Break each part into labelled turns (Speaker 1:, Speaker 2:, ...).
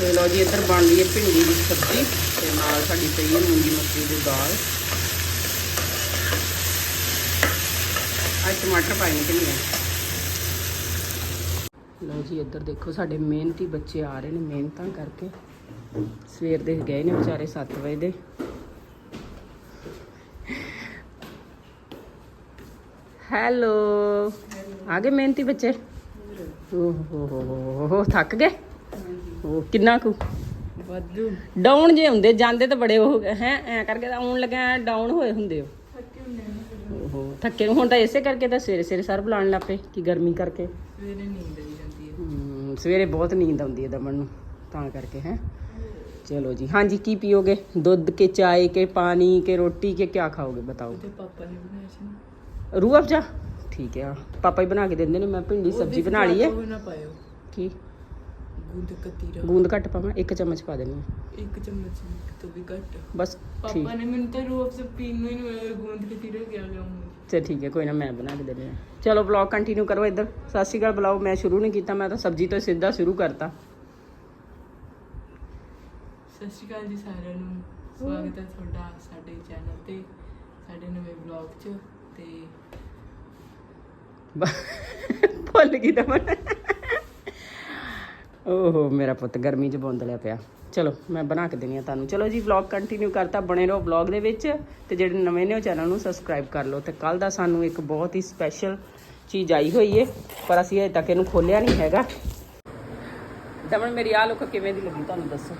Speaker 1: ਤੇ ਲਓ ਜੀ, ਇੱਧਰ ਬਣ ਰਹੀ ਹੈ ਭਿੰਡੀ ਦੀ ਸਬਜ਼ੀ ਤੇ ਨਾਲ ਸਾਡੀ ਪਈ ਹੈ ਮੂੰਗੀ ਮਸਰੀ ਦੀ ਦਾਲ। ਅੱਜ ਟਮਾਟਰ ਪਾਏ ਨੇ ਕਿ ਲਓ ਜੀ, ਇੱਧਰ ਦੇਖੋ, ਸਾਡੇ ਮਿਹਨਤੀ ਬੱਚੇ ਆ ਰਹੇ ਨੇ ਮਿਹਨਤਾਂ ਕਰਕੇ। ਸਵੇਰ ਦੇ ਗਏ ਨੇ ਵਿਚਾਰੇ 7 ਵਜੇ ਦੇ। ਹੈਲੋ, ਆ ਗਏ ਮਿਹਨਤੀ ਬੱਚੇ? ਓਹ ਹੋ ਹੋ ਹੋ, ਥੱਕ ਗਏ? ਕਿੰਨਾ ਕੁ?
Speaker 2: ਵਾਧੂ।
Speaker 1: ਡਾਊਨ ਜੇ ਹੁੰਦੇ ਜਾਂਦੇ ਤਾਂ ਬੜੇ ਉਹ ਹੈ ਐ ਕਰਕੇ ਤਾਂ ਆਉਣ ਲੱਗਾ ਡਾਊਨ ਹੋਏ ਹੁੰਦੇ ਹੋ ਓਹੋ ਥੱਕੇ ਹੁਣ ਤਾਂ ਇਸੇ ਕਰਕੇ ਤਾਂ ਸਵੇਰੇ ਸਵੇਰੇ ਸਰ ਬੁਲਾਉਣ ਲੱਪੇ ਕਿ ਗਰਮੀ ਕਰਕੇ।
Speaker 2: ਸਵੇਰੇ
Speaker 1: ਬਹੁਤ ਨੀਂਦ ਆਉਂਦੀ ਹੈ ਦਮਨ ਨੂੰ ਤਾਂ ਕਰਕੇ ਹੈ। ਚਲੋ ਜੀ ਹਾਂਜੀ ਕੀ ਪੀਓਗੇ? ਦੁੱਧ ਕੇ ਚਾਏ ਕੇ ਪਾਣੀ ਕੇ ਰੋਟੀ ਕੇ ਕੀ ਖਾਓਗੇ ਬਤਾਓ।
Speaker 2: ਤੇ ਪਾਪਾ ਨੇ
Speaker 1: ਠੀਕ ਹੈ ਪਾਪਾ ਹੀ ਬਣਾ ਕੇ ਦਿੰਦੇ ਨੇ ਮੈਂ ਭਿੰਡੀ ਸਬਜ਼ੀ
Speaker 2: ਬਣਾ ਲਈ ਹੈ।
Speaker 1: ਕੀ?
Speaker 2: ਗੂੰਦ ਕਤੀਰਾ
Speaker 1: ਗੂੰਦ ਘੱਟ ਪਾਵਾਂ ਇੱਕ ਚਮਚ ਪਾ ਦੇਣੀ ਆ।
Speaker 2: ਇੱਕ ਚਮਚ ਇੱਕ ਤੋਂ ਵੀ ਘੱਟ।
Speaker 1: ਬਸ
Speaker 2: ਠੀਕ।
Speaker 1: ਪਾਪਾ
Speaker 2: ਨੇ ਮੈਨੂੰ ਤਾਂ ਰੂਹ ਅਫਸਾ ਪੀਣ ਨੂੰ ਹੀ ਨਹੀਂ ਮਿਲਿਆ, ਗੂੰਦ ਕਤੀਰਾ ਗਿਆ ਗਿਆ ਮੂੰਹ
Speaker 1: ਚਲ ਠੀਕ ਹੈ ਕੋਈ ਨਾ ਮੈਂ ਬਣਾ ਕੇ ਦੇਣੀ ਆ ਚਲੋ ਬਲੌਗ ਕੰਟੀਨਿਊ ਕਰੋ ਇੱਧਰ। ਸਤਿ ਸ਼੍ਰੀ ਅਕਾਲ ਬੁਲਾਓ ਮੈਂ ਸ਼ੁਰੂ ਨਹੀਂ ਕੀਤਾ ਮੈਂ ਤਾਂ ਸਬਜ਼ੀ ਤੋਂ ਸਿੱਧਾ ਸ਼ੁਰੂ ਕਰਤਾ।
Speaker 2: ਸਤਿ ਸ਼੍ਰੀ ਅਕਾਲ ਜੀ ਸਾਰਿਆਂ ਨੂੰ। ਸਵਾਗਤ ਹੈ ਤੁਹਾਡਾ ਸਾਡੇ ਚੈਨਲ ਤੇ ਸਾਡੇ ਨਵੇਂ ਵਲੌਗ 'ਚ ਤੇ ਬ-
Speaker 1: ਭੁੱਲ ਗਈ ਤਾਂ ਮੈਂ। ਓਹੋ ਮੇਰਾ ਪੁੱਤ ਗਰਮੀ 'ਚ ਬੌਂਦਲਿਆ ਪਿਆ। ਚਲੋ ਮੈਂ ਬਣਾ ਕੇ ਦੇਣੀ ਆ ਤੁਹਾਨੂੰ। ਚਲੋ ਜੀ ਵਲੌਗ ਕੰਟੀਨਿਊ ਕਰਤਾ ਬਣੇ ਰਹੋ ਵਲੌਗ ਦੇ ਵਿੱਚ ਤੇ ਜਿਹੜੇ ਨਵੇਂ ਨੇ ਉਹ ਚੈਨਲ ਨੂੰ ਸਬਸਕ੍ਰਾਈਬ ਕਰ ਲਓ। ਤੇ ਕੱਲ ਦਾ ਸਾਨੂੰ ਇੱਕ ਬਹੁਤ ਹੀ ਸਪੈਸ਼ਲ ਚੀਜ਼ ਆਈ ਹੋਈ ਏ ਪਰ ਅਸੀਂ ਹਜੇ ਤੱਕ ਇਹਨੂੰ ਖੋਲਿਆ ਨਹੀਂ ਹੈਗਾ। ਦਮਨ ਮੇਰੀ ਆਹ ਲੁੱਕ ਕਿਵੇਂ ਦੀ ਲੱਗੀ ਤੁਹਾਨੂੰ ਦੱਸੋ?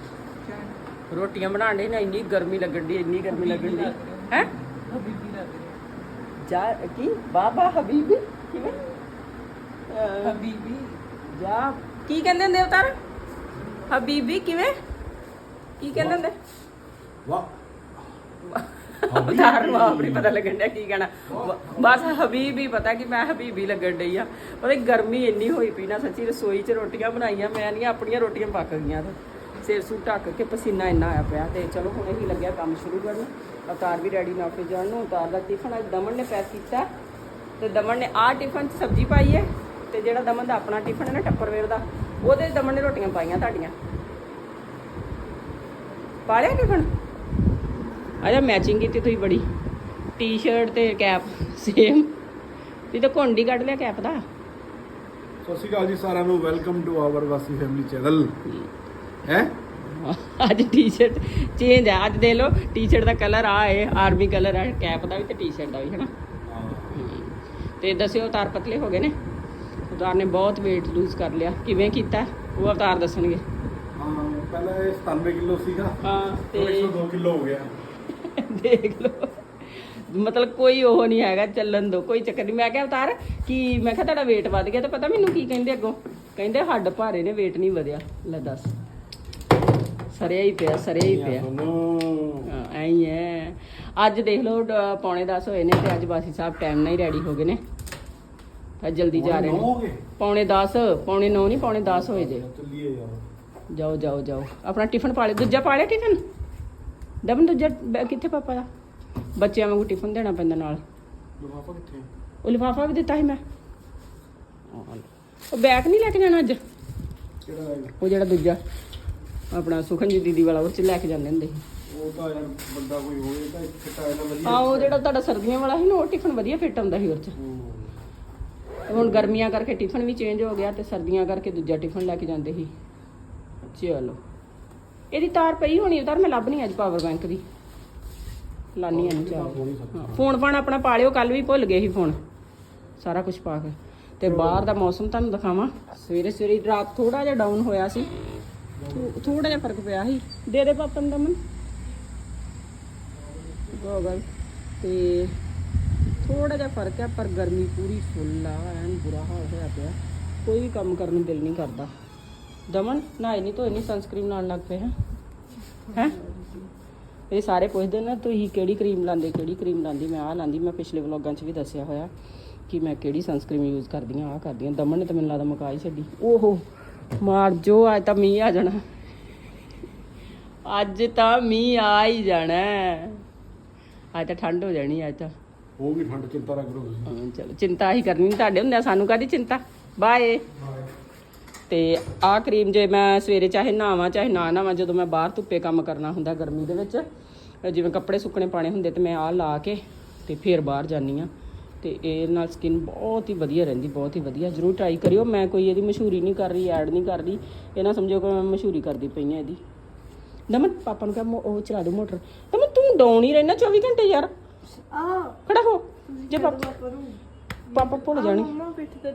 Speaker 1: ਰੋਟੀਆਂ ਬਣਾਉਣ ਦੇ ਨਾ ਇੰਨੀ ਗਰਮੀ ਲੱਗਣ ਦੀ ਇੰਨੀ ਗਰਮੀ ਲੱਗਣ ਦੀ ਹੈ?
Speaker 2: ਹਬੀਬੀ ਲੱਗ ਰਹੀ।
Speaker 1: ਜਾ ਕੀ? ਬਾਬਾ ਹਬੀਬੀ? ਕਿਵੇਂ?
Speaker 2: ਹਬੀਬੀ।
Speaker 1: ਜਾ। ਕੀ ਕਹਿੰਦੇ ਹੁੰਦੇ ਉਤਾਰ ਹਬੀਬੀ ਕਿਵੇਂ? ਕੀ ਕਹਿੰਦੇ ਹੁੰਦੇ? ਉਤਾਰ ਨੂੰ ਆਪ ਨਹੀਂ ਪਤਾ ਲੱਗਣ ਡਿਆ ਕੀ ਕਹਿਣਾ। ਬਸ ਹਬੀਬੀ ਪਤਾ ਕਿ ਮੈਂ ਹਬੀਬੀ ਲੱਗਣ ਡਈ ਆ। ਉਹਦੇ ਗਰਮੀ ਇੰਨੀ ਹੋਈ ਪਈ ਨਾ ਸੱਚੀ ਰਸੋਈ 'ਚ ਰੋਟੀਆਂ ਬਣਾਈਆਂ ਮੈਂ ਨਹੀਂ ਆਪਣੀਆਂ ਰੋਟੀਆਂ ਪੱਕ ਗਈਆਂ ਤੇ। ਸਿਰ ਸੂ ਢੱਕ ਕੇ ਪਸੀਨਾ ਇੰਨਾ ਆਇਆ ਪਿਆ ਤੇ ਚਲੋ ਹੁਣ ਹੀ ਲੱਗਿਆ ਕੰਮ ਸ਼ੁਰੂ ਕਰਨ। ਅਵਤਾਰ ਵੀ ਰੈਡੀ ਨਾ ਆਫਿਸ ਜਾਣ ਨੂੰ। ਉਤਾਰ ਦਾ ਟਿਫਨ ਅੱਜ ਦਮਨ ਨੇ ਪੈਕ ਕੀਤਾ। ਤੇ ਦਮਨ ਨੇ ਆਹ ਟਿਫਨ 'ਚ ਸਬਜ਼ੀ ਪਾਈ ਹੈ ਤੇ ਜਿਹੜਾ ਦਮਨ ਦਾ ਆਪਣਾ ਟਿਫਨ ਹੈ ਨਾ ਟੱਪਰਵੇਅਰ ਦਾ ਉਹਦੇ ਦਮਨ ਨੇ ਰੋਟੀਆਂ ਪਾਈਆਂ ਤੁਹਾਡੀਆਂ। ਪਾ ਲਿਆ ਟਿਫਨ ਆਜਾ ਮੈਚਿੰਗ ਕੀਤੀ ਤੁਸੀਂ ਬੜੀ। ਟੀ-ਸ਼ਰਟ ਤੇ ਕੈਪ ਸੇਮ ਤੁਸੀਂ ਤਾਂ ਘੁੰਡੀ ਕੱਢ ਲਿਆ ਕੈਪ ਦਾ।
Speaker 3: ਸਤਿ ਸ਼੍ਰੀ ਅਕਾਲ ਜੀ ਸਾਰਿਆਂ ਨੂੰ। ਵੈਲਕਮ ਟੂ ਆਵਰ ਵਾਸੀ ਫੈਮਿਲੀ ਚੈਨਲ ਹੈ?
Speaker 1: ਅੱਜ ਟੀ-ਸ਼ਰਟ ਚੇਂਜ ਹੈ ਅੱਜ ਦੇ ਲਓ ਟੀ-ਸ਼ਰਟ ਦਾ ਕਲਰ ਆ ਹੈ ਆਰਮੀ ਕਲਰ ਹੈ ਕੈਪ ਦਾ ਵੀ ਤੇ ਟੀ-ਸ਼ਰਟ ਦਾ ਵੀ ਹੈ। ਨਾ ਤੇ ਦੱਸਿਓ ਅਵਤਾਰ ਪਤਲੇ ਹੋ ਗਏ ਨੇ? ਅਵਤਾਰ ਨੇ ਬਹੁਤ weight ਲੂਜ਼ ਕਰ ਲਿਆ। ਕਿਵੇਂ ਕੀਤਾ? ਉਹ ਅਵਤਾਰ ਦੱਸਣਗੇ।
Speaker 3: ਹਾਂ ਪਹਿਲਾਂ ਇਹ 97 ਕਿਲੋ ਸੀਗਾ।
Speaker 1: ਹਾਂ
Speaker 3: ਤੇ
Speaker 1: ਤੇ
Speaker 3: 102 ਕਿਲੋ ਹੋ ਗਿਆ।
Speaker 1: ਦੇਖ ਲਓ। ਮਤਲਬ ਕੋਈ ਉਹ ਨਹੀਂ ਹੈਗਾ ਚੱਲਣ ਦੋ ਕੋਈ ਚੱਕਰ ਨਹੀਂ। ਮੈਂ ਕਿਹਾ ਅਵਤਾਰ ਕਿ ਮੈਂ ਕਿਹਾ ਤੁਹਾਡਾ weight ਵੱਧ ਗਿਆ ਤੇ ਪਤਾ ਮੈਨੂੰ ਕੀ ਕਹਿੰਦੇ ਅੱਗੋਂ? ਕਹਿੰਦੇ ਹੱਡ ਭਾਰੇ ਨੇ weight ਨਹੀਂ ਵਧਿਆ। ਲੈ ਦੱਸ। ਸਰਿਆ ਹੀ ਪਿਆ ਸਰਿਆ ਹੀ ਪਿਆ।
Speaker 3: ਸੁਣੋ।
Speaker 1: ਹਾਂ, ਅੱਜ ਦੇਖ ਲਓ ਪੌਣੇ 10 ਹੋਏ ਨੇ ਤੇ ਅੱਜ ਬਾਸੀ ਸਾਹਿਬ ਟਾਈਮ ਨਾਲ ਹੀ ਰੈਡੀ ਹੋ ਗਏ ਨੇ। ਅੱਜ ਜਲਦੀ ਜਾ ਰਹੇ ਨੇ
Speaker 3: ਗਏ?
Speaker 1: ਪੌਣੇ 10 ਪੌਣੇ 9 ਨਹੀਂ ਪੌਣੇ 10 ਹੋਏ ਜੇ।
Speaker 3: ਚੱਲੀਏ ਯਾਰ।
Speaker 1: ਜਾਓ ਜਾਓ ਜਾਓ। ਆਪਣਾ ਟਿਫਨ ਪਾ ਲਿਆ। ਦੂਜਾ ਪਾ ਲਿਆ ਟਿਫਨ? ਦਮਨ ਦੂਜਾ ਬੈ- ਕਿੱਥੇ ਪਾਪਾ ਦਾ? ਬੱਚਿਆਂ ਵਾਂਗੂ ਟਿਫਨ ਦੇਣਾ ਪੈਂਦਾ ਨਾਲ।
Speaker 3: ਲਿਫਾਫਾ ਕਿੱਥੇ
Speaker 1: ਉਹ ਲਿਫਾਫਾ ਵੀ ਦਿੱਤਾ ਸੀ ਮੈਂ। ਉਹ ਬੈਗ ਨਹੀਂ ਲੈ ਕੇ ਜਾਣਾ ਅੱਜ?
Speaker 3: ਕਿਹੜਾ
Speaker 1: ਉਹ ਜਿਹੜਾ ਦੂਜਾ। ਆਪਣਾ ਸੁਖਨਜੀਤ ਦੀਦੀ ਵਾਲਾ ਉਹ ਚ ਲੈ ਕੇ ਜਾਂਦੇ ਹੁੰਦੇ ਸੀ।
Speaker 3: ਉਹ ਤਾਂ ਯਾਰ ਬੰਦਾ ਕੋਈ ਹੋਏ ਤਾਂ ਇੱਕ ਟਾਇਰ ਨਾਲ ਵਧੀਆ
Speaker 1: ਹਾਂ ਉਹ ਜਿਹੜਾ ਤੁਹਾਡਾ ਸਰਦੀਆਂ ਵਾਲਾ ਸੀ ਨਾ ਉਹ ਟਿਫਨ ਵਧੀਆ ਫਿੱਟ ਆਉਂਦਾ ਸੀ ਉਹ ਚ। ਹੁਣ ਗਰਮੀਆਂ ਕਰਕੇ ਟਿਫਨ ਵੀ ਚੇਂਜ ਹੋ ਗਿਆ ਤੇ ਸਰਦੀਆਂ ਕਰਕੇ ਦੂਜਾ ਟਿਫਨ ਲੈ ਕੇ ਜਾਂਦੇ ਸੀ। ਚਲੋ। ਇਹਦੀ ਤਾਰ ਪਈ ਹੋਣੀ ਤਾਰ ਮੈਂ ਲੱਭ ਨਹੀਂ ਅੱਜ ਪਾਵਰ ਬੈਂਕ ਦੀ। ਲਾਨੀ ਆ ਚਾਰ ਫੋਨ ਪਾਣ ਆਪਣਾ ਪਾ ਲਿਓ ਕੱਲ ਵੀ ਭੁੱਲ ਗਏ ਸੀ ਫੋਨ। ਸਾਰਾ ਕੁਝ ਪਾ ਕੇ। ਤੇ ਬਾਹਰ ਦਾ ਮੌਸਮ ਤੁਹਾਨੂੰ ਦਿਖਾਵਾਂ। ਸਵੇਰੇ ਸਵੇਰੇ ਰਾਤ ਥੋੜਾ ਜਿਹਾ ਡਾਊਨ ਹੋਇਆ ਸੀ। ਥੋੜਾ ਜਿਹਾ ਫ਼ਰਕ ਪਿਆ ਸੀ। ਦੇ ਦੇ ਪਾਪਨ ਦਾ ਮਨ ਗੋਗਲ ਤੇ ਥੋੜਾ ਜਿਹਾ ਫ਼ਰਕ ਹੈ, ਪਰ ਗਰਮੀ ਪੂਰੀ ਫੁੱਲ ਆ, ਐਨ ਬੁਰਾ ਹਾਲ ਹੋਇਆ ਪਿਆ। ਕੋਈ ਵੀ ਕੰਮ ਕਰਨ ਨੂੰ ਦਿਲ ਨਹੀਂ ਕਰਦਾ। ਦਮਨ ਨਹਾਏ ਨਹੀਂ ਧੋਏ ਨਹੀਂ ਸਨਸਕ੍ਰੀਨ ਨਾਲ ਲੱਗ ਪਏ ਹੈ? ਹੈ? ਇਹ ਸਾਰੇ ਪੁੱਛਦੇ ਨਾ, ਤੁਸੀਂ ਕਿਹੜੀ ਕਰੀਮ ਲਾਉਂਦੇ, ਕਿਹੜੀ ਕਰੀਮ ਲਾਉਂਦੀ? ਮੈਂ ਆਹ ਲਾਉਂਦੀ, ਮੈਂ ਪਿਛਲੇ ਵਲੋਗਾਂ 'ਚ ਵੀ ਦੱਸਿਆ ਹੋਇਆ ਕਿ ਮੈਂ ਕਿਹੜੀ ਸਨਸਕ੍ਰੀਮ ਯੂਜ਼ ਕਰਦੀ ਹਾਂ ਆਹ ਕਰਦੀ ਹਾਂ ਦਮਨ ਨੇ ਤਾਂ ਮੈਨੂੰ ਲੱਗਦਾ ਮਕਾ ਹੀ ਛੱਡੀ। ਓਹੋ, ਮਾਰ ਜੋ, ਅੱਜ ਤਾਂ ਮੀਂਹ ਆ ਜਾਣਾ। ਅੱਜ ਤਾਂ ਮੀਂਹ ਆ ਹੀ ਜਾਣਾ। ਅੱਜ ਤਾਂ ਠੰਡ ਹੋ ਜਾਣੀ, ਅੱਜ ਤਾਂ।
Speaker 3: ਉਹ ਠੰਡ ਚਿੰਤਾ ਨਾ ਕਰੋ ਤੁਸੀਂ।
Speaker 1: ਹਾਂ, ਚਲੋ ਚਿੰਤਾ ਹੀ ਕਰਨੀ ਤੁਹਾਡੇ ਹੁੰਦਿਆਂ ਸਾਨੂੰ ਕਾਦੀ ਚਿੰਤਾ? ਬਾਏ ਤੇ ਆਹ ਕਰੀਮ ਜੇ ਮੈਂ ਸਵੇਰੇ ਚਾਹੇ ਨਹਾਵਾਂ ਚਾਹੇ ਨਾ ਨਹਾਵਾਂ ਜਦੋਂ ਮੈਂ ਬਾਹਰ ਧੁੱਪੇ ਕੰਮ ਕਰਨਾ ਹੁੰਦਾ ਗਰਮੀ ਦੇ ਵਿੱਚ ਅ ਜਿਵੇਂ ਕੱਪੜੇ ਸੁੱਕਣੇ ਪਾਣੇ ਹੁੰਦੇ ਤੇ ਮੈਂ ਆਹ ਲਾ ਕੇ ਤੇ ਫਿਰ ਬਾਹਰ ਜਾਂਦੀ ਆ ਤੇ ਇਹ ਨਾਲ ਸਕਿਨ ਬਹੁਤ ਹੀ ਵਧੀਆ ਰਹਿੰਦੀ ਬਹੁਤ ਹੀ ਵਧੀਆ। ਜਰੂਰ ਟਰਾਈ ਕਰਿਓ ਮੈਂ ਕੋਈ ਇਹਦੀ ਮਸ਼ਹੂਰੀ ਨਹੀਂ ਕਰ ਰਹੀ ਐਡ ਨਹੀਂ ਕਰ ਰਹੀ। ਇਹ ਨਾ ਸਮਝੋ ਕਿ ਮੈਂ ਮਸ਼ਹੂਰੀ ਕਰਦੀ ਪਈ ਆ ਇਹਦੀ। ਦਮਨ ਪਾਪਾ ਨੂੰ ਕਹ ਉਹ ਚਲਾ ਦੋ ਮੋਟਰ। ਦਮਨ ਤੂੰ ਡਾਉਣ ਹੀ ਰਹਿਣਾ 24 ਘੰਟੇ ਯਾਰ।
Speaker 2: ਆ
Speaker 1: ਖੜਾ ਹੋ। ਜੇ ਪਾਪਾ
Speaker 2: ਕਰੂੰ
Speaker 1: ਪਾਪਾ ਭੁੱਲ ਜਾਣੀ।
Speaker 2: ਮੰਮਾ ਪਿੱਠ ਤੇ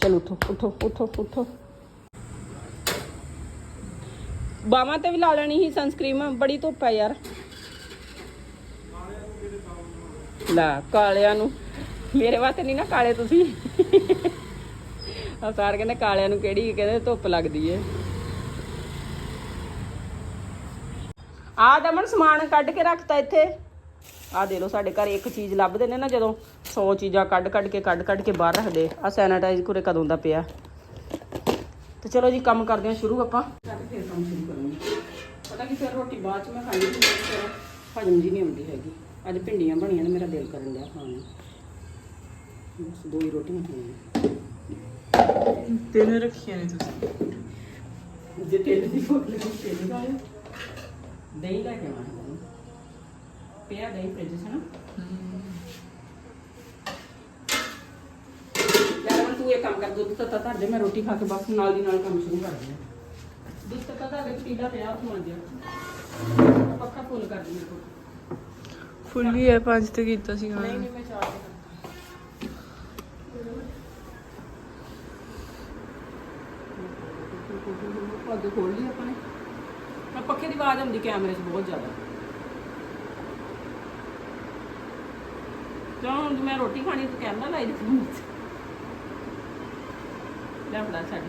Speaker 1: ਚਲ ਉਠੋ ਉਠੋ ਉਠੋ ਉਠੋ। ਬਾਵਾਂ ਤੇ ਵੀ ਲਾ ਲੈਣੀ ਸੀ ਸਨਸਕ੍ਰੀਮ ਬੜੀ ਧੁੱਪ ਹੈ ਯਾਰ। ਲੈ ਕਾਲਿਆਂ ਨੂੰ। ਮੇਰੇ ਵਾਸਤੇ ਨਹੀਂ ਨਾ ਕਾਲੇ ਤੁਸੀਂ। ਆ ਸਾਰ ਕਹਿੰਦੇ ਕਾਲਿਆਂ ਨੂੰ ਕਿਹੜੀ ਕਹਿੰਦੇ ਧੁੱਪ ਲੱਗਦੀ ਏ। ਆ ਦਮਨ ਸਮਾਨ ਕੱਢ ਕੇ ਰੱਖਤਾ ਇੱਥੇ। ਆ ਦੇ ਲਓ ਸਾਡੇ ਘਰ ਇੱਕ ਚੀਜ਼ ਲੱਭਦੇ ਨੇ ਨਾ ਜਦੋਂ 100 ਚੀਜ਼ਾਂ ਕੱਢ ਕੱਢ ਕੇ ਕੱਢ ਕੱਢ ਕੇ ਬਾਹਰ ਰੱਖਦੇ। ਆ ਸੈਨੀਟਾਈਜ਼ ਕੁਰੇ ਕਦੋਂ ਦਾ ਪਿਆ। ਤੇ ਚਲੋ ਜੀ ਕੰਮ ਕਰਦੇ ਹਾਂ ਸ਼ੁਰੂ ਆਪਾਂ। ਫਿਰ ਕੰਮ ਸ਼ੁਰੂ ਕਰਾਂਗੇ। ਪਤਾ ਕੀ ਫਿਰ ਰੋਟੀ ਬਾਅਦ ਚ ਮੈਂ ਖਾਣੀ ਸੀ ਫਿਰ ਹਜਮ ਜੀ ਨਹੀਂ ਆਉਂਦੀ ਹੈਗੀ। ਅੱਜ ਭਿੰਡੀਆਂ ਬਣੀਆਂ ਨੇ ਮੇਰਾ ਦਿਲ ਕਰਨ ਡਿਆ ਖਾਣ ਨੂੰ। ਬਸ ਦੋ ਹੀ ਰੋਟੀਆਂ ਖਾਣੀਆਂ।
Speaker 2: ਤਿੰਨ ਰੱਖੀਆਂ ਨੇ ਤੁਸੀਂ।
Speaker 1: ਜੇ ਤੇਲ ਦੀ ਫੋਟ ਲੱਗੀ ਤੇਲ ਦਾ ਦਹੀਂ ਲੈ ਕੇ ਆਵਾਂਗੇ ਪਿਆ ਦਹੀਂ ਫ੍ਰਿਜ 'ਚ ਨਾ ਯਾਰ ਹੁਣ ਤੂੰ ਇਹ ਕੰਮ ਕਰ ਦੁੱਧ ਤੱਤਾ ਧਰ ਦੇ ਮੈਂ ਰੋਟੀ ਖਾ ਕੇ ਬਸ ਨਾਲ ਦੀ ਨਾਲ ਕੰਮ ਸ਼ੁਰੂ ਕਰ ਦਿਆਂ ਦੁੱਧ ਤੱਤਾ ਧਰ ਦੇ ਪੀਲਾ ਪਿਆ ਉਹ ਆ ਗਿਆ ਪੱਖਾ ਫੁੱਲ ਕਰ ਦੇ ਮੇਰੇ ਕੋਲ
Speaker 2: ਫੁੱਲੀ ਹੈ ਪੰਜ ਤੇ ਕੀਤਾ ਸੀ
Speaker 1: ਨਹੀਂ ਨਹੀਂ ਮੈਂ ਚਾਰ ਤੇ ਕਰਤਾ ਪੱਗ ਖੋਲ ਲਈ ਆਪਾਂ ਨੇ ਆ ਪੱਖੇ ਦੀ ਆਵਾਜ਼ ਆਉਂਦੀ ਕੈਮਰੇ 'ਚ ਬਹੁਤ ਜ਼ਿਆਦਾ ਹੁਣ ਮੈਂ ਰੋਟੀ ਖਾਣੀ ਤੇ ਕੈਮਰਾ ਲਾਈ ਦਿੱਤਾ ਲੈ ਫੜਾ ਛੱਡ।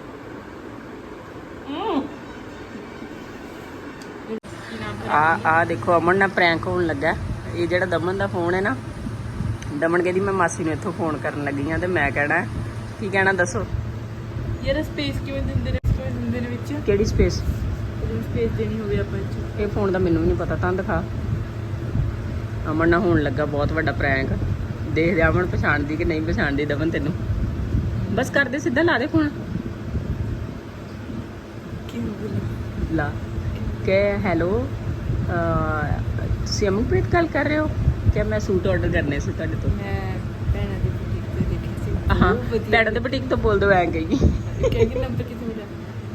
Speaker 1: ਆ ਆ ਦੇਖੋ ਅਮਨ ਨਾਲ ਪ੍ਰੈਂਕ ਹੋਣ ਲੱਗਾ। ਇਹ ਜਿਹੜਾ ਦਮਨ ਦਾ ਫੋਨ ਹੈ ਨਾ ਦਮਨ ਕਹਿੰਦੀ ਮੈਂ ਮਾਸੀ ਨੂੰ ਇੱਥੋਂ ਫੋਨ ਕਰਨ ਲੱਗੀ ਆ ਤੇ ਮੈਂ ਕਹਿਣਾ ਕੀ ਕਹਿਣਾ ਦੱਸੋ?
Speaker 2: ਯਾਰ ਸਪੇਸ ਕਿਵੇਂ ਦਿੰਦੇ ਨੇ ਕਿਵੇਂ ਦਿੰਦੇ ਨੇ ਵਿੱਚ?
Speaker 1: ਕਿਹੜੀ ਸਪੇਸ
Speaker 2: ਸਪੇਸ ਦੇਣੀ ਹੋਵੇ ਆਪਾਂ
Speaker 1: ਇਹ ਫੋਨ ਦਾ ਮੈਨੂੰ ਵੀ ਨਹੀਂ ਪਤਾ ਤਾਂ ਦਿਖਾ। ਅਮਨ ਨਾਲ ਹੋਣ ਲੱਗਾ ਬਹੁਤ ਵੱਡਾ ਪ੍ਰੈਂਕ ਦੇਖਦੇ ਆ ਅਮਨ ਪਛਾਣਦੀ ਕਿ ਨਹੀਂ ਪਛਾਣਦੀ ਦਮਨ ਤੈਨੂੰ। ਬਸ ਕਰਦੇ ਸਿੱਧਾ ਲਾ ਦੇ ਫੋਨ। ਲਾ। ਕਿ ਹੈਲੋ ਤੁਸੀਂ ਅਮਨਪ੍ਰੀਤ ਗੱਲ ਕਰ ਰਹੇ ਹੋ? ਕਿ ਮੈਂ ਸੂਟ ਆਰਡਰ ਕਰਨੇ ਸੀ ਤੁਹਾਡੇ ਤੋਂ।
Speaker 2: ਮੈਂ ਭੈਣਾਂ ਦੀ ਬੁਟੀਕ ਤੇ ਦੇਖੀ ਸੀ।
Speaker 1: ਹਾਂ ਡੈਡਾ ਦੇ ਬੁਟੀਕ ਤੋਂ ਬੋਲ ਦੋ ਐਂ ਕਹੀ।
Speaker 2: ਕਹਿੰਦੀ ਨੰਬਰ ਕਿੱਥੇ ਮਿਲਿਆ?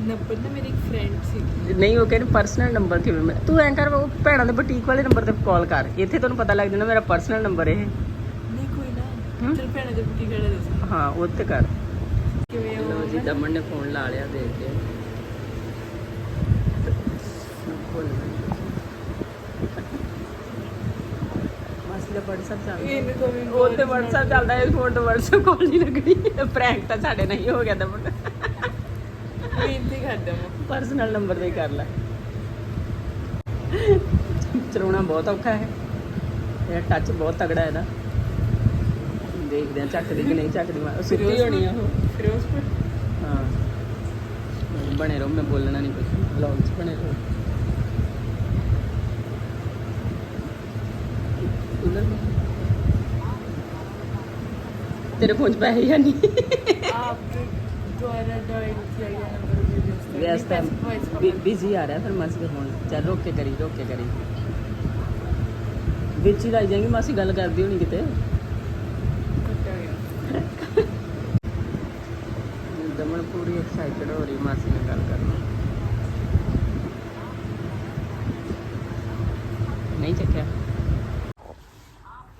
Speaker 2: ਨੰਬਰ ਨਾ ਮੇਰੀ ਇੱਕ ਫਰੈਂਡ ਸੀ।
Speaker 1: ਨਹੀਂ ਉਹ ਕਹਿੰਦੇ ਪਰਸਨਲ ਨੰਬਰ ਕਿਵੇਂ ਤੂੰ ਐਂ ਕਰ ਉਹ ਭੈਣਾਂ ਦੇ ਬੁਟੀਕ ਵਾਲੇ ਨੰਬਰ ਤੇ ਕਾਲ ਕਰ। ਇੱਥੇ ਤੈਨੂੰ ਪਤਾ ਲੱਗ ਜਾਣਾ ਮੇਰਾ ਪਰਸਨਲ ਨੰਬਰ ਇਹ।
Speaker 2: ਚਲ ਭੈਣਾਂ ਦੀ ਬੁਟੀਕ ਵਾਲਾ ਦੱਸ?
Speaker 1: ਹਾਂ ਉਹ ਤੇ ਕਰ।
Speaker 2: ਕਿਵੇਂ
Speaker 1: ਲੋ
Speaker 2: ਉਹ?
Speaker 1: ਜੀ ਦਮਨ ਨੇ ਫੋਨ ਲਾ ਲਿਆ ਦੇਖ ਕੇ। ਮਾਸੀ ਦਾ WhatsApp ਚੱਲਦਾ
Speaker 2: ਇਹਨੂੰ ਤਾਂ ਵੀ
Speaker 1: ਉਹ ਤੇ WhatsApp ਚੱਲਦਾ ਇਹ ਫੋਨ ਤੋਂ WhatsApp ਕਾਲ ਨਹੀਂ ਲੱਗਣੀ। ਪ੍ਰੈਂਕ ਤਾਂ ਸਾਡੇ ਨਹੀਂ ਹੋ ਗਿਆ ਦਮਨ।
Speaker 2: ਬੇਨਤੀ ਕਰਦਾ ਮੈਂ
Speaker 1: ਪਰਸਨਲ ਨੰਬਰ ਤੇ ਹੀ ਕਰ ਲੈ। ਚਲਾਉਣਾ ਬਹੁਤ ਔਖਾ ਹੈ। ਇਹ ਟੱਚ ਬਹੁਤ ਤਗੜਾ ਹੈ ਇਹਦਾ ਦੇਖਦੇ ਆ ਚੱਕਦੀ ਕਿ ਨਹੀਂ ਚੱਕਦੀ ਮੈਂ ਸੁੱਤੀ ਹੋਣੀ ਆ ਉਹ।
Speaker 2: ਫਿਰੋਜ਼ਪੁਰ
Speaker 1: ਹਾਂ। ਬਣੇ ਰਹੋ ਮੈਂ ਬੋਲਣਾ ਨਹੀਂ ਕੁਝ ਵਲੌਗ 'ਚ ਬਣੇ ਰਹੋ। ਤੇਰੇ ਫੋਨ 'ਚ ਪੈਸੇ ਹੈ ਨਹੀਂ।
Speaker 2: ਆਪ ਦੁਆਰਾ ਡਾਇਨ
Speaker 1: ਚਾਹੀਦਾ ਨੰਬਰ
Speaker 2: ਵੀ ਇਸ
Speaker 1: ਬਿਜ਼ੀ ਆ ਰਿਹਾ ਫਿਰ ਮਾਸੀ ਦੇ ਫੋਨ। ਚੱਲ ਰੋਕ ਕੇ ਕਰੀ ਰੋਕ ਕੇ ਕਰੀ। ਵਿੱਚ ਹੀ ਲਾਈ ਜਾਏਗੀ ਮਾਸੀ ਗੱਲ ਕਰਦੀ ਹੋਣੀ ਕਿਤੇ। एक्साइटेड हो रही मासी ने गल करना नहीं चक्या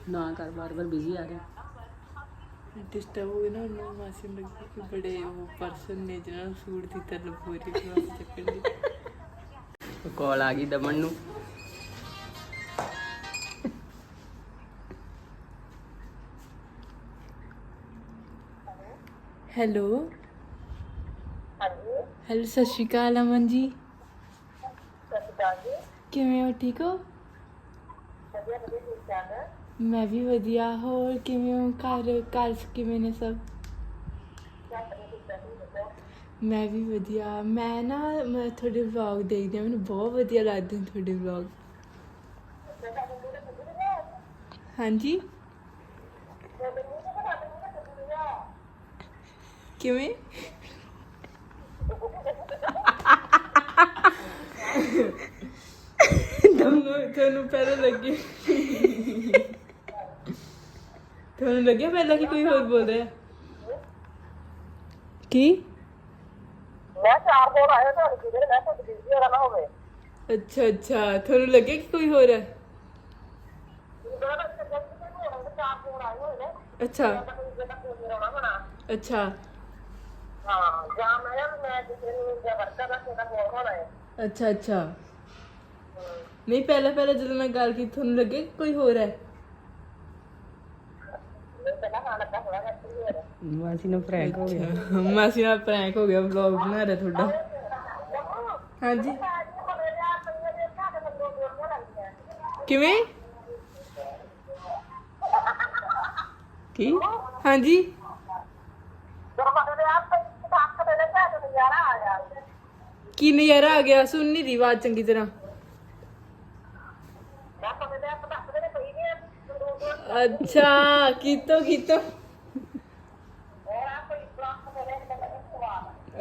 Speaker 1: ना कर बार बार बिजी आ गया
Speaker 2: डिस्टर्ब हो गया ना उन्होंने मासी ने लगी कि बड़े वो पर्सन ने जना सूट दी तलब हो रही है चक्कर दी
Speaker 1: कॉल आ गई दमन नू
Speaker 2: ਹੈਲੋ ਹੈਲੋ ਸਤਿ ਸ਼੍ਰੀ ਅਕਾਲ ਅਮਨ ਜੀ। ਕਿਵੇਂ ਹੋ ਠੀਕ ਹੋ? ਮੈਂ ਵੀ ਵਧੀਆ ਹੋਰ ਕਿਵੇਂ ਹੋ? ਘਰ ਘਰ ਕਿਵੇਂ ਨੇ ਸਭ? ਮੈਂ ਵੀ ਵਧੀਆ। ਮੈਂ ਨਾ ਮੈਂ ਤੁਹਾਡੇ ਵਲੌਗ ਦੇਖਦੀ ਆ ਮੈਨੂੰ ਬਹੁਤ ਵਧੀਆ ਲੱਗਦੇ ਨੇ ਤੁਹਾਡੇ ਵਲੌਗ ਹਾਂਜੀ? ਕਿਵੇਂ? ਤੁਹਾਨੂੰ ਤੁਹਾਨੂੰ ਪਹਿਲਾਂ ਲੱਗੇ। ਤੁਹਾਨੂੰ ਲੱਗਿਆ ਪਹਿਲਾਂ ਕਿ ਕੋਈ ਹੋਰ ਬੋਲ ਰਿਹਾ ਕੀ?
Speaker 4: ਮੈਂ ਚਾਰ ਬੋਲ ਆਇਆ ਤੁਹਾਡੇ ਕਿਹਦੇ ਮੈਂ ਤੁਹਾਡੇ ਬਿਜ਼ੀ ਹੋਣਾ ਨਾ ਹੋਵੇ।
Speaker 2: ਅੱਛਾ ਅੱਛਾ। ਤੁਹਾਨੂੰ ਲੱਗਿਆ ਕਿ ਕੋਈ ਹੋਰ ਹੈ? ਅੱਛਾ। ਅੱਛਾ।
Speaker 4: ਹਾਂ ਜਾਂ ਮੈਂ ਮੈਂ ਕਿਸੇ ਨੂੰ ਜਾਂ ਵਰਤਾ ਦਾ ਕਿਸੇ ਦਾ ਫੋਨ ਹੋਣਾ ਹੈ।
Speaker 2: ਅੱਛਾ ਅੱਛਾ ਨਹੀਂ ਪਹਿਲਾਂ ਪਹਿਲਾਂ ਜਦੋਂ ਮੈਂ ਗੱਲ ਕੀਤੀ ਤੁਹਾਨੂੰ ਲੱਗਿਆ ਕਿ ਕੋਈ ਹੋਰ ਹੈ
Speaker 4: ਮੈਨੂੰ ਪਹਿਲਾਂ ਹਾਂ ਲੱਗਾ ਹੋਣਾ ਐਕਚੁਅਲੀ ਹੋਰ
Speaker 1: ਮਾਸੀ ਨੂੰ ਪ੍ਰੈਂਕ ਹੋ ਗਿਆ
Speaker 2: ਮਾਸੀ ਨਾਲ ਪ੍ਰੈਂਕ ਹੋ ਗਿਆ ਵਲੌਗ ਬਣਾ ਰਿਹਾ ਤੁਹਾਡਾ ਹਾਂਜੀ ਕਿਵੇਂ
Speaker 1: ਕੀ
Speaker 2: ਹਾਂਜੀ
Speaker 4: ਦਰਵਾਜ਼ੇ ਨਜ਼ਾਰਾ ਆ ਗਿਆ?
Speaker 2: ਸੁਣ ਨਹੀਂ ਰਹੀ ਆਵਾਜ਼ ਚੰਗੀ ਤਰ੍ਹਾਂ। ਅੱਛਾ, ਕੀਤੋ ਕੀਤੋ।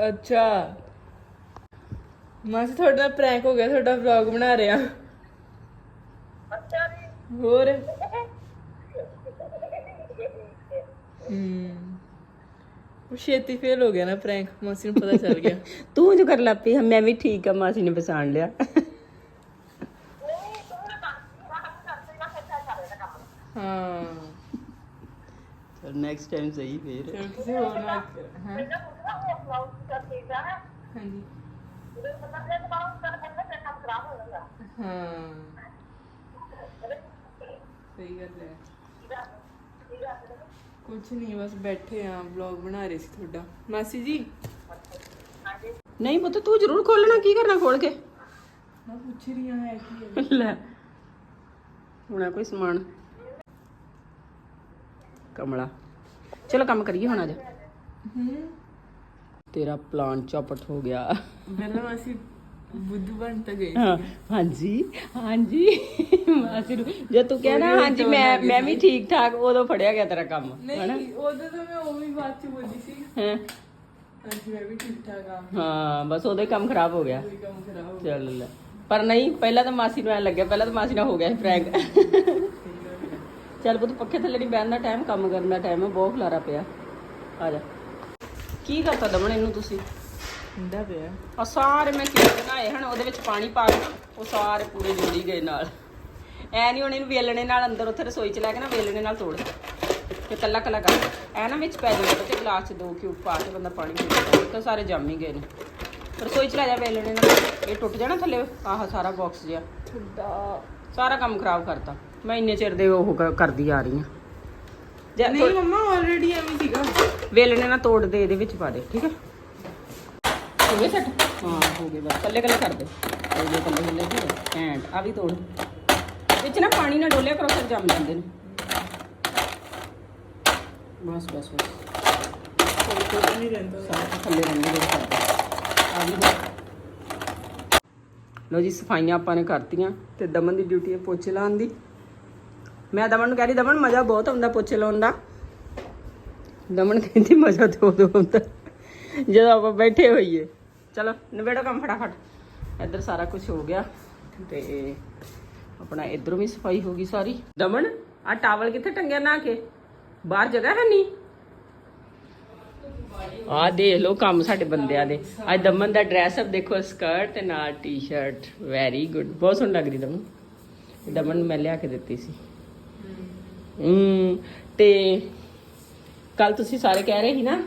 Speaker 2: ਅੱਛਾ। ਮਾਸੀ, ਤੁਹਾਡਾ ਪ੍ਰੈਂਕ ਹੋ ਗਿਆ, ਤੁਹਾਡਾ ਵਲੌਗ ਬਣਾ ਰਿਹਾ
Speaker 4: ਅੱਛਾ ਜੀ
Speaker 2: ਹੋਰ। ਹਮ ਛੇਤੀ ਫੇਲ ਹੋ ਗਿਆ ਨਾ ਪ੍ਰੈਂਕ ਮਾਸੀ ਨੂੰ ਪਤਾ ਚੱਲ ਗਿਆ।
Speaker 1: ਤੂੰ ਜੋ ਕਰ ਲੱਪੀ ਮੈਂ ਵੀ ਠੀਕ ਆ ਮਾਸੀ ਨੇ ਪਛਾਣ ਲਿਆ।
Speaker 2: ਹਾਂ।
Speaker 1: ਚਲ ਨੈਕਸਟ ਟਾਈਮ ਸਹੀ ਫੇਰ।
Speaker 2: ਚਲ ਕਿਸੇ ਹੋਰ ਨਾਲ ਹਾਂ। ਹਾਂਜੀ। ਹਾਂ। ਸਹੀ ਗੱਲ ਹੈ। ਕੁਛ ਨਹੀਂ ਬਸ ਬੈਠੇ ਆ ਵਲੌਗ ਬਣਾ ਰਹੇ ਸੀ ਤੁਹਾਡਾ ਮਾਸੀ ਜੀ
Speaker 1: ਨਹੀਂ ਪੁੱਤ ਤੂੰ ਜ਼ਰੂਰ ਖੋਲਣਾ ਕੀ ਕਰਨਾ ਖੋਲ ਕੇ
Speaker 2: ਮੈਂ ਪੁੱਛ ਰਹੀ ਹਾਂ ਹੈ ਕੀ ਹੈ
Speaker 1: ਲੈ ਹੁਣਾ ਕੋਈ ਸਮਾਨ ਕਮਲਾ ਚਲੋ ਕੰਮ ਕਰੀਏ ਹੁਣ ਅੱਜ
Speaker 2: ਹੂੰ
Speaker 1: ਤੇਰਾ ਪਲਾਨ ਚੌਪਟ ਹੋ ਗਿਆ
Speaker 2: ਪਹਿਲਾਂ ਅਸੀਂ ਬੁੱਧੂ ਬਣ ਤਾਂ ਗਏ
Speaker 1: ਹਾਂ, ਹਾਂਜੀ ਹਾਂਜੀ। ਮਾਸੀ ਨੂੰ ਜੇ ਤੂੰ ਕਹਿਣਾ ਹਾਂਜੀ ਮੈਂ ਮੈਂ ਵੀ ਠੀਕ ਠਾਕ ਉਦੋਂ ਫੜਿਆ ਗਿਆ ਤੇਰਾ ਕੰਮ ਹਨਾ?
Speaker 2: ਨਹੀਂ ਉਦੋਂ ਤਾਂ ਮੈਂ ਉਹ ਵੀ ਬਾਤ ਚ ਬੋਲੀ ਸੀ।
Speaker 1: ਹੈਂ?
Speaker 2: ਅੱਜ ਮੈਂ ਵੀ ਠੀਕ ਠਾਕ ਆ
Speaker 1: ਹਾਂ ਬਸ ਉਹਦੇ ਕੰਮ ਖਰਾਬ ਹੋ ਗਿਆ।
Speaker 2: ਕੋਈ ਕੰਮ ਖਰਾਬ ਹੋ ਗਿਆ
Speaker 1: ਚੱਲ। ਲੈ ਪਰ ਨਹੀਂ ਪਹਿਲਾਂ ਤਾਂ ਮਾਸੀ ਨੂੰ ਐ ਲੱਗਿਆ ਪਹਿਲਾਂ ਤਾਂ ਮਾਸੀ ਨਾਲ ਹੋ ਗਿਆ ਸੀ ਪ੍ਰੈਂਕ ਚੱਲ ਪੁੱਤ ਪੱਖੇ ਥੱਲੇ ਨਹੀਂ ਬਹਿਣ ਦਾ ਟਾਈਮ ਕੰਮ ਕਰਨ ਦਾ ਟਾਈਮ ਹੈ ਬਹੁਤ ਖਲਾਰਾ ਪਿਆ। ਆ ਜਾ। ਕੀ ਕਰਤਾ ਦਮਣ ਇਹਨੂੰ ਤੁਸੀਂ?
Speaker 2: ਹੁੰਦਾ ਪਿਆ।
Speaker 1: ਆ ਸਾਰੇ ਮੈਂ ਕੀੜੇ ਬਣਾਏ ਹਨ ਉਹਦੇ ਵਿੱਚ ਪਾਣੀ ਪਾ ਕੇ ਉਹ ਸਾਰੇ ਪੂਰੇ ਜੋੜੀ ਗਏ ਨਾਲ। ਐ ਨਹੀਂ ਹੁਣ ਇਹਨੂੰ ਵੇਲਣੇ ਨਾਲ ਅੰਦਰ ਉੱਥੇ ਰਸੋਈ ਚ ਲੈ ਕੇ ਨਾ ਵੇਲਣੇ ਨਾਲ ਤੋੜ ਤੇ ਕੱਲਾ ਕੱਲਾ ਕਰ। ਐ ਨਾ ਵਿੱਚ ਪੈ ਜਾਊਗਾ ਤੇ ਗਲਾਸ ਚ ਦੋ ਕਿਊਬ ਪਾ ਕੇ ਬੰਦਾ ਪਾਣੀ ਪੀ ਲੈਂਦਾ ਤਾਂ ਸਾਰੇ ਜੰਮ ਹੀ ਗਏ ਨੇ। ਰਸੋਈ ਚ ਲੈ ਜਾ ਵੇਲਣੇ ਨਾਲ। ਇਹ ਟੁੱਟ ਜਾਣਾ ਥੱਲੇ ਆਹ ਸਾਰਾ ਬਾਕਸ
Speaker 2: ਠੰਡਾ
Speaker 1: ਸਾਰਾ ਕੰਮ ਖਰਾਬ ਕਰਤਾ। ਮੈਂ ਇੰਨੇ ਚਿਰ ਦੇ ਉਹ ਕਰਦੀ ਆ ਰਹੀ ਹਾਂ। ਜੇ
Speaker 2: ਨਹੀਂ ਮੰਮਾ ਆਲਰੇਡੀ ਐਵੇਂ ਸੀਗਾ।
Speaker 1: ਵੇਲਣੇ ਨਾਲ ਤੋੜ ਦੇ ਇਹਦੇ ਵਿੱਚ ਪਾ ਦੇ ਠੀਕ ਹੈ? ਹੋ ਗਏ ਸੈੱਟ? ਹਾਂ ਹੋ ਗਏ ਬਸ। ਕੱਲੇ ਕੱਲੇ ਕਰ ਦੇ। ਹੋ ਗਏ ਕੱਲੇ ਕੱਲੇ ਹੈ ਐਂਡ ਆ ਵੀ ਤੋੜ। ਵਿੱਚ ਨਾ ਪਾਣੀ ਨਾਲ ਡੋਲਿਆ ਕਰੋ ਫਿਰ ਜੰਮ ਜਾਂਦੇ ਨੇ। ਬਸ ਬਸ ਬਸ।
Speaker 2: ਕੋਈ ਕੋਈ ਨਹੀਂ ਰਹਿੰਦਾ।
Speaker 1: ਸਾਰਾ ਥੱਲੇ ਰਹਿੰਦੇ ਜਿਹੜੇ ਕਰਦੇ ਆ ਵੀ ਹੋ- ਲਓ ਜੀ ਸਫਾਈਆਂ ਆਪਾਂ ਨੇ ਕਰਤੀਆਂ ਤੇ ਦਮਨ ਦੀ ਡਿਊਟੀ ਹੈ ਪੋਚੇ ਲਾਉਣ ਦੀ। ਮੈਂ ਦਮਨ ਨੂੰ ਕਹਿ ਰਹੀ ਦਮਨ ਮਜ਼ਾ ਬਹੁਤ ਆਉਂਦਾ ਪੋਚੇ ਲਾਉਣ ਦਾ। ਦਮਨ ਕਹਿੰਦੀ ਮਜ਼ਾ ਤੇ ਉਦੋਂ ਆਉਂਦਾ। ਜਦੋਂ ਆਪਾਂ ਬੈਠੇ ਹੋਈਏ। ਚਲੋ ਨਵੇੜੋ ਕੰਮ ਫਟਾਫਟ। ਇੱਧਰ ਸਾਰਾ ਕੁਝ ਹੋ ਗਿਆ ਤੇ ਆਪਣਾ ਇਧਰੋਂ ਵੀ ਸਫ਼ਾਈ ਹੋ ਗਈ ਸਾਰੀ। ਦਮਨ, ਆ ਟਾਵਲ ਕਿੱਥੇ ਟੰਗਿਆ ਨਾ ਕੇ? ਬਾਹਰ ਜਗ੍ਹਾ ਹੈ ਨਹੀਂ? ਆ ਦੇਖ ਲਓ ਕੰਮ ਸਾਡੇ ਬੰਦਿਆਂ ਦੇ। ਅੱਜ ਦਮਨ ਦਾ ਡਰੈਸ ਅਪ ਦੇਖੋ ਸਕਰਟ ਤੇ ਨਾਲ ਟੀ-ਸ਼ਰਟ ਵੈਰੀ ਗੁੱਡ ਬਹੁਤ ਸੋਹਣੀ ਲੱਗ ਰਹੀ ਦਮਨ। ਦਮਨ ਨੂੰ ਮੈਂ ਲਿਆ ਕੇ ਦਿੱਤੀ ਸੀ। ਹੂੰ, ਤੇ ਕੱਲ ਤੁਸੀਂ ਸਾਰੇ ਕਹਿ ਰਹੇ ਸੀ ਨਾ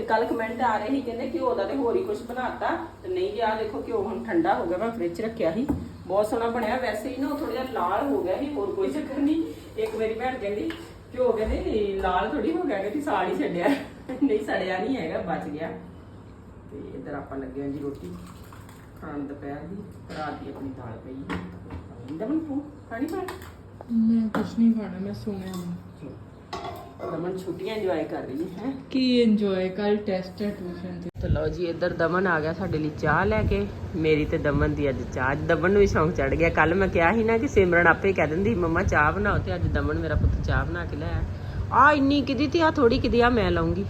Speaker 1: ਤੇ ਕੱਲ ਕਮੈਂਟ ਆ ਰਹੇ ਸੀ, ਕਹਿੰਦੇ ਘਿਓ ਦਾ ਤੇ ਹੋਰ ਹੀ ਕੁਝ ਬਣਾਤਾ। ਤੇ ਨਹੀਂ ਜੀ ਆ ਦੇਖੋ ਘਿਓ ਹੁਣ ਠੰਡਾ ਹੋ ਗਿਆ, ਮੈਂ ਫ੍ਰਿਜ ਰੱਖਿਆ ਸੀ। ਬਹੁਤ ਸੋਹਣਾ ਬਣਿਆ। ਵੈਸੇ ਹੀ ਨਾ ਥੋੜਾ ਜਿਹਾ ਲਾਲ ਹੋ ਗਿਆ ਸੀ, ਹੋਰ ਕੋਈ ਚੱਕਰ ਨਹੀਂ। ਇੱਕ ਮੇਰੀ ਭੈਣ ਕਹਿੰਦੀ, ਘਿਓ ਕਹਿੰਦੇ ਲਾਲ ਥੋੜੀ ਹੋ ਗਿਆ, ਕਹਿੰਦੀ ਸਾੜ ਹੀ ਛੱਡਿਆ। ਨਹੀਂ, ਸੜਿਆ ਨਹੀਂ ਹੈਗਾ, ਬਚ ਗਿਆ। ਤੇ ਇੱਧਰ ਆਪਾਂ ਲੱਗੇ ਹਾਂ ਜੀ ਰੋਟੀ ਖਾਣ ਦੁਪਹਿਰ ਦੀ। ਰਾਤ ਦੀ ਆਪਣੀ ਦਾਲ ਪਈ ਦਮਨ ਤੂੰ ਖਾਣੀ ਪਾ
Speaker 2: ਮੈਂ ਕੁਛ ਨਹੀਂ ਖਾਣਾ, ਮੈਂ ਸੋਣਾ
Speaker 1: ਦਮਨ ਛੁੱਟੀਆਂ ਇੰਜੋਏ ਕਰ ਰਹੀ ਹੈ।
Speaker 2: ਕੀ ਇੰਜੋਏ ਕੱਲ ਟੈਸਟ ਹੈ ਟਿਊਸ਼ਨ ਤੇ?
Speaker 1: ਤੇ ਲਓ ਜੀ ਇੱਧਰ ਦਮਨ ਆ ਗਿਆ ਸਾਡੇ ਲਈ ਚਾਹ ਲੈ ਕੇ। ਮੇਰੀ ਤੇ ਦਮਨ ਦੀ ਅੱਜ ਚਾਹ ਅੱਜ ਦਮਨ ਨੂੰ ਵੀ ਸ਼ੌਂਕ ਚੜ ਗਿਆ। ਕੱਲ ਮੈਂ ਕਿਹਾ ਸੀ ਨਾ ਕਿ ਸਿਮਰਨ ਆਪੇ ਕਹਿ ਦਿੰਦੀ ਮੰਮਾ ਚਾਹ ਬਣਾਓ ਤੇ ਅੱਜ ਦਮਨ ਮੇਰਾ ਪੁੱਤ ਚਾਹ ਬਣਾ ਕੇ ਲੈ ਆ। ਇੰਨੀ ਕਿਦੀ ਤੇ ਆ ਥੋੜੀ ਕਿਦੀ ਆ ਮੈਂ ਲਾਉਂਗੀ।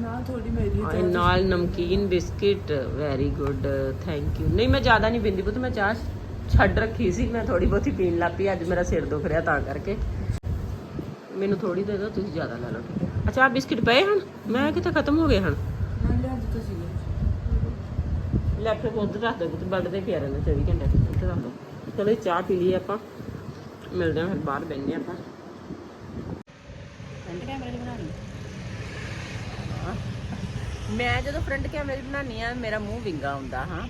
Speaker 2: ਨਾ ਥੋੜੀ ਮੇਰੀ
Speaker 1: ਆਹ ਨਾਲ ਨਮਕੀਨ biscuit very good thank you ਨਹੀਂ ਮੈਂ ਜ਼ਿਆਦਾ ਨਹੀਂ ਪਿੰਦੀ ਪੁੱਤ ਮੈਂ ਚਾਹ ਛੱਡ ਰੱਖੀ ਸੀ ਮੈਂ ਥੋੜੀ ਬਹੁਤੀ ਪੀਣ ਲੱਗ ਪਈ ਅੱਜ ਮੇਰਾ ਸਿਰ ਦੁਖ ਰਿਹਾ ਤਾਂ ਕਰਕੇ। ਮੈਨੂੰ ਥੋੜੀ ਦੇ ਦਿਓ ਤੁਸੀਂ ਜ਼ਿਆਦਾ ਲੈ ਲਓ ਠੀਕ ਹੈ। ਅੱਛਾ ਆਹ ਬਿਸਕਿਟ ਪਏ ਹਨ? ਮੈਂ ਕਿਤੇ ਖਤਮ ਹੋ ਗਏ ਹਨ?
Speaker 2: ਹਾਂ ਲਿਆ ਦਿੱਤਾ ਸੀਗਾ
Speaker 1: ਲੈਪਟਾਪ ਉੱਧਰ ਰੱਖ ਦੋ ਤੇ ਬੈੱਡ ਤੇ ਪਿਆ ਰਹਿੰਦਾ 24 ਘੰਟੇ ਉੱਧਰ ਰੱਖ ਦੋ ਚਲੋ ਜੀ, ਚਾਹ ਪੀ ਲਈ ਆਪਾਂ। ਮਿਲਦੇ ਹਾਂ ਫਿਰ ਬਾਹਰ ਬੈਠਦੇ ਆਪਾਂ। ਫਰੰਟ ਕੈਮਰੇ ਦੀ ਬਣਾ ਲਈ ਮੈਂ ਜਦੋਂ ਫਰੰਟ ਕੈਮਰੇ ਦੀ ਬਣਾਉਣੀ ਆ ਮੇਰਾ ਮੂੰਹ ਵਿੰਗਾ ਹੁੰਦਾ ਹਾਂ।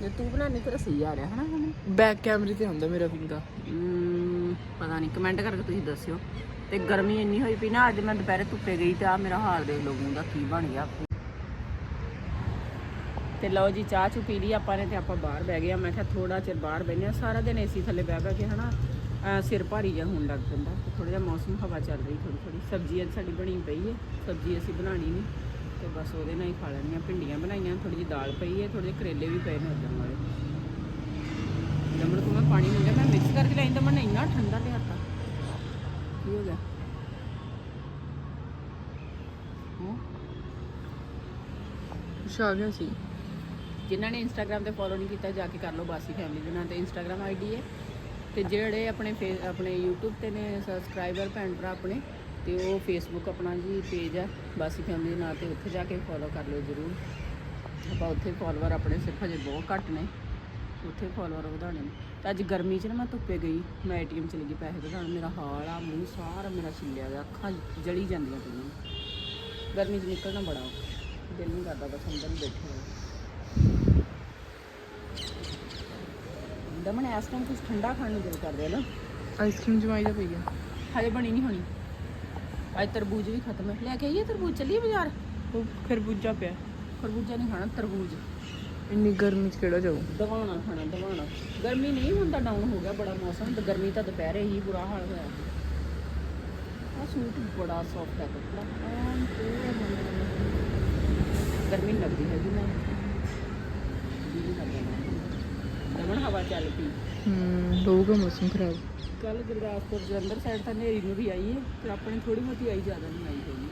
Speaker 1: ਜੇ ਤੂੰ ਬਣਾਉਣੀ ਤੇਰਾ ਸਹੀ ਆ ਰਿਹਾ ਹਨਾ
Speaker 2: ਬੈਕ ਕੈਮਰੇ ਤੇ ਹੁੰਦਾ ਮੇਰਾ
Speaker 1: ਹਮ, ਪਤਾ ਨਹੀਂ ਕਮੈਂਟ ਕਰਕੇ ਤੁਸੀਂ ਦੱਸਿਓ। ਤੇ ਗਰਮੀ ਇੰਨੀ ਹੋਈ ਪਈ ਨਾ, ਅੱਜ ਮੈਂ ਦੁਪਹਿਰੇ ਧੁੱਪੇ ਗਈ ਤੇ ਆ ਮੇਰਾ ਹਾਲ ਦੇਖ ਲਓ, ਮੂੰਹ ਦਾ ਕੀ ਬਣ ਗਿਆ। ਤੇ ਲਓ ਜੀ, ਚਾਹ ਚੁ ਪੀ ਲਈ ਆਪਾਂ ਨੇ ਤੇ ਆਪਾਂ ਬਾਹਰ ਬਹਿ ਗਏ ਆ। ਮੈਂ ਕਿਹਾ ਥੋੜਾ ਚਿਰ ਬਾਹਰ ਬਹਿਨੇ ਆ। ਸਾਰਾ ਦਿਨ ਏਸੀ ਥੱਲੇ ਬਹਿ ਬਹਿ ਕੇ ਹਨਾ ਸਿਰ ਭਾਰੀ ਜਿਹਾ ਹੋਣ ਲੱਗ ਪੈਂਦਾ। ਤੇ ਥੋੜਾ ਜਿਹਾ ਮੌਸਮ, ਹਵਾ ਚੱਲ ਰਹੀ ਥੋੜੀ ਥੋੜੀ ਸਬਜ਼ੀ ਅੱਜ ਸਾਡੀ ਬਣੀ ਪਈ ਹੈ ਸਬਜ਼ੀ ਅਸੀਂ ਬਣਾਣੀ ਨਹੀਂ ਤੇ ਬਸ ਉਹਦੇ ਨਾਲ ਹੀ ਖਾ ਲੈਣੀਆਂ ਭਿੰਡੀਆਂ ਬਣਾਈਆਂ ਥੋੜੀ ਜਿਹੀ ਦਾਲ ਪਈ ਹੈ ਥੋੜੇ ਜਿਹੇ ਕਰੇਲੇ ਵੀ ਪਏ ਨੇ ਉਦੋਂ ਵਾਲੇ। ਜਮਣ ਤੋਂ ਮੈਂ ਪਾਣੀ ਮੰਗਿਆ ਮੈਂ ਮਿਕਸ ਕਰਕੇ ਲੈਣ ਤਾਂ ਮੈਂ ਇੰਨਾ ਠੰਡਾ ਲਿਆਤਾ ਕੀ ਹੋ ਗਿਆ?
Speaker 2: ਕੁਛ ਆ ਗਿਆ ਸੀ।
Speaker 1: ਜਿਨ੍ਹਾਂ ਨੇ ਇੰਸਟਾਗ੍ਰam ਤੇ ਫੋਲੋ ਨਹੀਂ ਕੀਤਾ, ਜਾ ਕੇ ਕਰ ਲਓ ਬਾਸੀ ਫੈਮਿਲੀ ਦੇ ਨਾਂ ਤੇ। ਇੰਸਟਾਗ੍ਰam ਆਈਡੀ ਹੈ। ਤੇ ਜਿਹੜੇ ਆਪਣੇ ਫੇ- ਆਪਣੇ YouTube ਤੇ ਨੇ ਸਬਸਕ੍ਰਾਈਬਰ ਭੈਣ ਭਰਾ ਆਪਣੇ, ਤੇ ਉਹ Facebook ਆਪਣਾ ਜੀ ਪੇਜ ਹੈ, ਬਾਸੀ ਫੈਮਿਲੀ ਦੇ ਨਾਂ ਤੇ। ਉੱਥੇ ਜਾ ਕੇ ਫੋਲੋ ਕਰ ਲਿਓ ਜਰੂਰ। ਆਪਾਂ ਉੱਥੇ ਫਾਲੋਅਰ ਆਪਣੇ ਸਿਰਫ ਹਜੇ ਬਹੁਤ ਘੱਟ ਨੇ। ਉੱਥੇ ਫਾਲੋਅਰ ਵਧਾਉਣੇ ਨੇ। ਤੇ ਅੱਜ ਗਰਮੀ 'ਚ ਨਾ ਮੈਂ ਧੁੱਪੇ ਗਈ ਮੈਂ ਏਟੀਐਮ ਚਲੀ ਗਈ ਪੈਸੇ ਵਧਾਉਣ। ਮੇਰਾ ਹਾਲ ਆ ਮੂੰਹ ਸਾਰਾ ਮੇਰਾ ਛਿੱਲਿਆ ਗਿਆ ਅੱਖਾਂ ਜਲੀ ਜਾਂਦੀਆਂ ਪਈਆਂ ਗਰਮੀ 'ਚ ਨਿਕਲਣਾ ਬੜਾ ਔਖਾ ਦਿਲ ਨਹੀਂ ਕਰਦਾ ਬਸ ਅੰਦਰ ਹੀ ਬੈਠੇ ਰਹੋ ਦਮਨ ਇਸ ਟਾਈਮ ਕੁਝ ਠੰਡਾ ਖਾਣ ਨੂੰ ਦਿਲ ਕਰਦਾ ਨਾ?
Speaker 2: ਆਈਸਕ੍ਰੀਮ ਜਮਾਈ ਦਾ ਪਈ ਗਿਆ
Speaker 1: ਹਜੇ ਬਣੀ ਨਹੀਂ ਹੋਣੀ। ਅੱਜ ਤਰਬੂਜ ਵੀ ਖਤਮ ਹੈ। ਲੈ ਕੇ ਆਈਏ ਤਰਬੂਜ? ਚੱਲੀਏ ਬਾਜ਼ਾਰ?
Speaker 2: ਉਹ ਖਰਬੂਜਾ ਪਿਆ।
Speaker 1: ਖਰਬੂਜਾ ਨਹੀਂ ਖਾਣਾ ਤਰਬੂਜ।
Speaker 2: ਇੰਨੀ ਗਰਮੀ ਚ ਕਿਹੜਾ ਜਾਊ?
Speaker 1: ਦਵਾਉਣਾ ਖਾਣਾ ਦਵਾਉਣਾ ਗਰਮੀ ਨਹੀਂ ਹੁੰਦਾ ਡਾਊਨ ਹੋ ਗਿਆ ਬੜਾ ਮੌਸਮ ਤੇ ਗਰਮੀ ਤਾਂ ਦੁਪਹਿਰੇ ਹੀ ਬੁਰਾ ਹਾਲ ਹੋਇਆ। ਆ ਸੂਟ ਬੜਾ ਸੌਫਟ ਹੈ ਕੱਪੜਾ। ਐਨ ਹੋਇਆ। ਗਰਮੀ ਲੱਗਦੀ ਨਾ। ਜੀ ਕਰਦਾ ਦਮਨ ਹਵਾ ਚੱਲ ਪਈ।
Speaker 2: ਹੂੰ ਹੋਊਗਾ ਮੌਸਮ ਖਰਾਬ।
Speaker 1: ਕੱਲ ਗੁਰਦਾਸਪੁਰ ਜਲੰਧਰ ਸਾਈਡ ਤਾਂ ਹਨੇਰੀ ਨੂੰ ਵੀ ਆਈ ਹੈ ਤੇ ਆਪਣੇ ਥੋੜੀ ਬਹੁਤੀ ਆਈ ਜ਼ਿਆਦਾ ਨਹੀਂ ਆਈ ਹੈਗੀ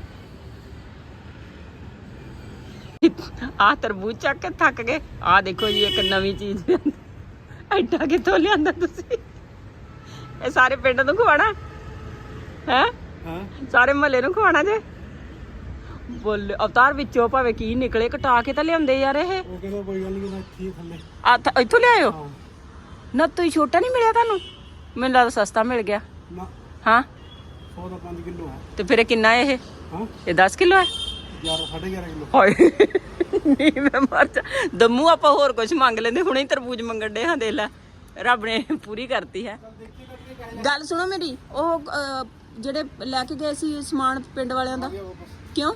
Speaker 1: ਆ ਤਰਬੂਜ ਚੱਕ ਕੇ ਥੱਕ ਗਏ। ਆ ਦੇਖੋ ਜੀ ਇੱਕ ਨਵੀਂ ਚੀਜ਼ ਐਡਾ ਕਿੱਥੋਂ ਲਿਆਂਦਾ ਤੁਸੀਂ? ਇਹ ਸਾਰੇ ਪਿੰਡ ਨੂੰ ਖਵਾਣਾ ਹੈ?
Speaker 3: ਹਾਂ।
Speaker 1: ਸਾਰੇ ਮਹੱਲੇ ਨੂੰ ਖਵਾਣਾ ਜੇ? ਬੋਲ ਅਵਤਾਰ ਵਿੱਚੋਂ ਭਾਵੇਂ ਕੀ ਨਿਕਲੇ ਕਟਾ ਕੇ ਤਾਂ ਲਿਆਉਂਦੇ ਯਾਰ ਇਹ।
Speaker 3: ਉਹ ਕਹਿੰਦਾ ਕੋਈ ਗੱਲ ਨਹੀਂ ਨਾ ਠੀਕ ਥੱਲੇ।
Speaker 1: ਆ ਥ- ਇੱਥੋਂ ਲਿਆਇਓ?
Speaker 3: ਹਾਂ।
Speaker 1: ਨਾ ਤੁਸੀਂ ਛੋਟਾ ਨਹੀਂ ਮਿਲਿਆ ਤੁਹਾਨੂੰ? ਮੈਨੂੰ ਲੱਗਦਾ ਸਸਤਾ ਮਿਲ ਗਿਆ। ਹਾਂ?
Speaker 3: 100 ਦਾ 5 ਕਿਲੋ ਹੈ
Speaker 1: ਤੇ ਫਿਰ ਇਹ ਕਿੰਨਾ ਇਹ?
Speaker 3: ਹਾਂ।
Speaker 1: ਇਹ 10 ਕਿਲੋ ਹੈ?
Speaker 3: 11 11.5 ਕਿਲੋ।
Speaker 1: ਹਾਏ ਨਹੀਂ ਮੈਂ ਮਰ ਜਾ। ਦਮੂ ਆਪਾਂ ਹੋਰ ਕੁਝ ਮੰਗ ਲੈਂਦੇ ਹੁਣੇ ਹੀ ਤਰਬੂਜ ਮੰਗਣ ਦੇ ਹਾਂ ਦੇ ਲੈ। ਰੱਬ ਨੇ ਪੂਰੀ ਕਰਤੀ ਹੈ। ਗੱਲ ਸੁਣੋ ਮੇਰੀ ਉਹ ਅਹ, ਜਿਹੜੇ ਲੈ ਕੇ ਗਏ ਸੀ ਸਮਾਨ ਪਿੰਡ ਵਾਲਿਆਂ ਦਾ? ਕਿਉਂ?